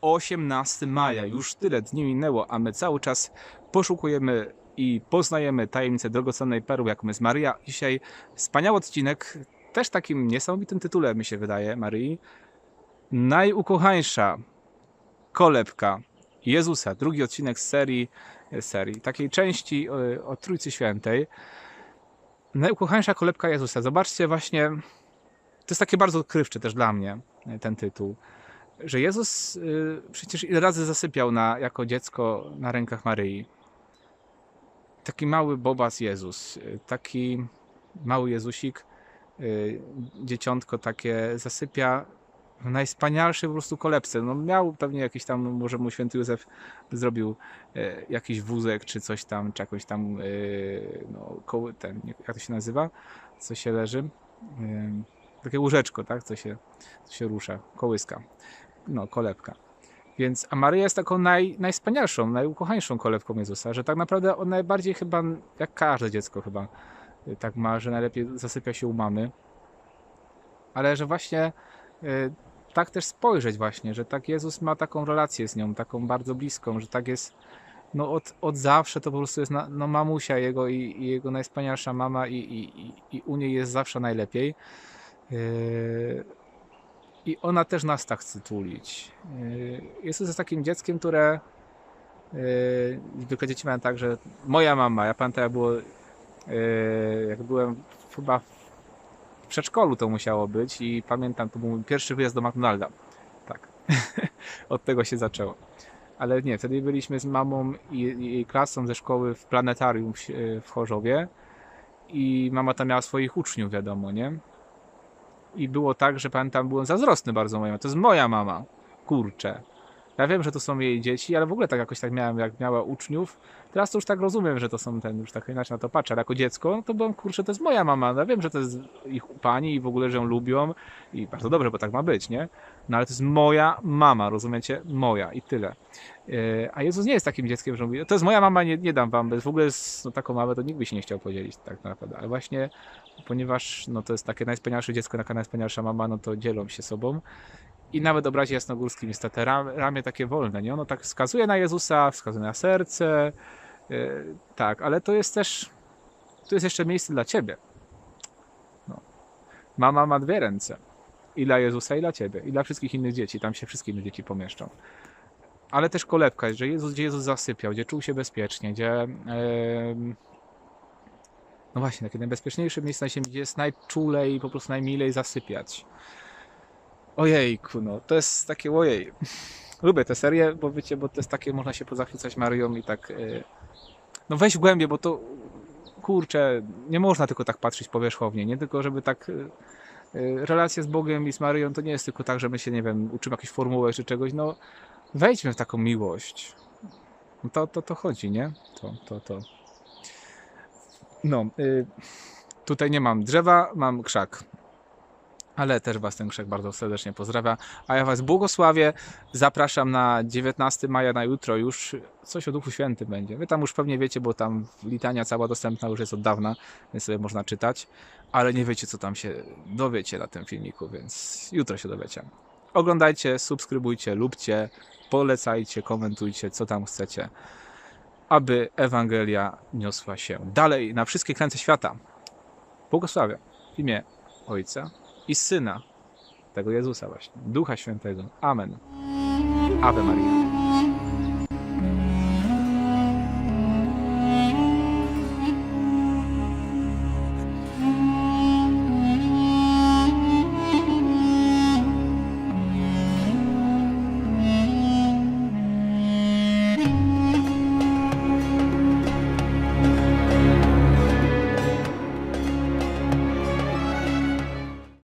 18 maja. Już tyle dni minęło, a my cały czas poszukujemy i poznajemy tajemnicę drogocennej perły, jaką jest Maria. Dzisiaj wspaniały odcinek, też takim niesamowitym tytule mi się wydaje, Maryi. Najukochańsza kolebka Jezusa. Drugi odcinek z serii, serii takiej części o, o Trójcy Świętej. Najukochańsza kolebka Jezusa. Zobaczcie właśnie, to jest takie bardzo odkrywcze też dla mnie e, ten tytuł, że Jezus y, przecież ile razy zasypiał na, jako dziecko na rękach Maryi. Taki mały bobas Jezus, y, taki mały Jezusik, y, dzieciątko takie zasypia w najwspanialszej po prostu kolebce. No miał pewnie jakiś tam, może mu święty Józef zrobił jakiś wózek, czy coś tam, czy jakąś tam, no, koły, ten, jak to się nazywa, co się leży, takie łóżeczko, tak, co się, co się rusza, kołyska, no, kolebka. Więc, a Maryja jest taką naj, najwspanialszą, najukochańszą kolebką Jezusa, że tak naprawdę on najbardziej chyba, jak każde dziecko chyba, e, tak ma, że najlepiej zasypia się u mamy, ale że właśnie e, tak też spojrzeć właśnie, że tak Jezus ma taką relację z nią, taką bardzo bliską, że tak jest no od, od zawsze to po prostu jest na, no mamusia jego i, i jego najwspanialsza mama i, i, i- i u niej jest zawsze najlepiej. Yy, I ona też nas tak chce tulić. Jezus jest takim dzieckiem, które yy, zwykle dzieci mają tak, że moja mama, ja pamiętam jak było, yy, jak byłem chyba w przedszkolu to musiało być i pamiętam, to był mój pierwszy wyjazd do McDonalda. Tak. Od tego się zaczęło. Ale nie, wtedy byliśmy z mamą i jej klasą ze szkoły w planetarium w Chorzowie i mama tam miała swoich uczniów, wiadomo, nie? I było tak, że pamiętam, byłem zazdrosny bardzo moją. To jest moja mama. Kurczę. Ja wiem, że to są jej dzieci, ale w ogóle tak jakoś tak miałem, jak miała uczniów. Teraz to już tak rozumiem, że to są ten, już tak inaczej na to patrzę, ale jako dziecko, no to byłem, kurczę, to jest moja mama. Ja wiem, że to jest ich pani i w ogóle, że ją lubią i bardzo dobrze, bo tak ma być, nie? No ale to jest moja mama, rozumiecie? Moja i tyle. Yy, A Jezus nie jest takim dzieckiem, że mówi, to jest moja mama, nie, nie dam wam, bez w ogóle z no, taką mamę to nikt by się nie chciał podzielić tak naprawdę, ale właśnie ponieważ no, to jest takie najwspanialsze dziecko, taka najwspanialsza mama, no to dzielą się sobą i nawet obrazie jasnogórskim jest te ram, ramię takie wolne, nie? Ono tak wskazuje na Jezusa, wskazuje na serce, yy, tak, ale to jest też, tu jest jeszcze miejsce dla ciebie. No. Mama ma dwie ręce. I dla Jezusa, i dla ciebie, i dla wszystkich innych dzieci. Tam się wszystkie inne dzieci pomieszczą. Ale też kolebka, że Jezus, gdzie Jezus zasypiał, gdzie czuł się bezpiecznie, gdzie. em, no właśnie, takie najbezpieczniejsze miejsce na ziemi, gdzie jest najczulej po prostu najmilej zasypiać. Ojejku, no to jest takie ojej. Lubię tę serię, bo wiecie, bo to jest takie, można się pozachwycać Marią i tak. e, No weź w głębie, bo to kurczę, nie można tylko tak patrzeć powierzchownie, nie tylko żeby tak. e, e, Relacja z Bogiem i z Maryją to nie jest tylko tak, że my się, nie wiem, uczymy jakiejś formuły czy czegoś, no wejdźmy w taką miłość. No To, to, to chodzi, nie? To, to, to. No, y, tutaj nie mam drzewa, mam krzak. Ale też Was ten krzak bardzo serdecznie pozdrawia. A ja Was błogosławię. Zapraszam na 19 maja, na jutro już coś o Duchu Świętym będzie. Wy tam już pewnie wiecie, bo tam litania cała dostępna już jest od dawna, więc sobie można czytać. Ale nie wiecie, co tam się dowiecie na tym filmiku, więc jutro się dowiecie. Oglądajcie, subskrybujcie, lubcie, polecajcie, komentujcie, co tam chcecie, aby Ewangelia niosła się dalej na wszystkie krańce świata. Błogosławię w imię Ojca i Syna, tego Jezusa właśnie, Ducha Świętego. Amen. Ave Maria.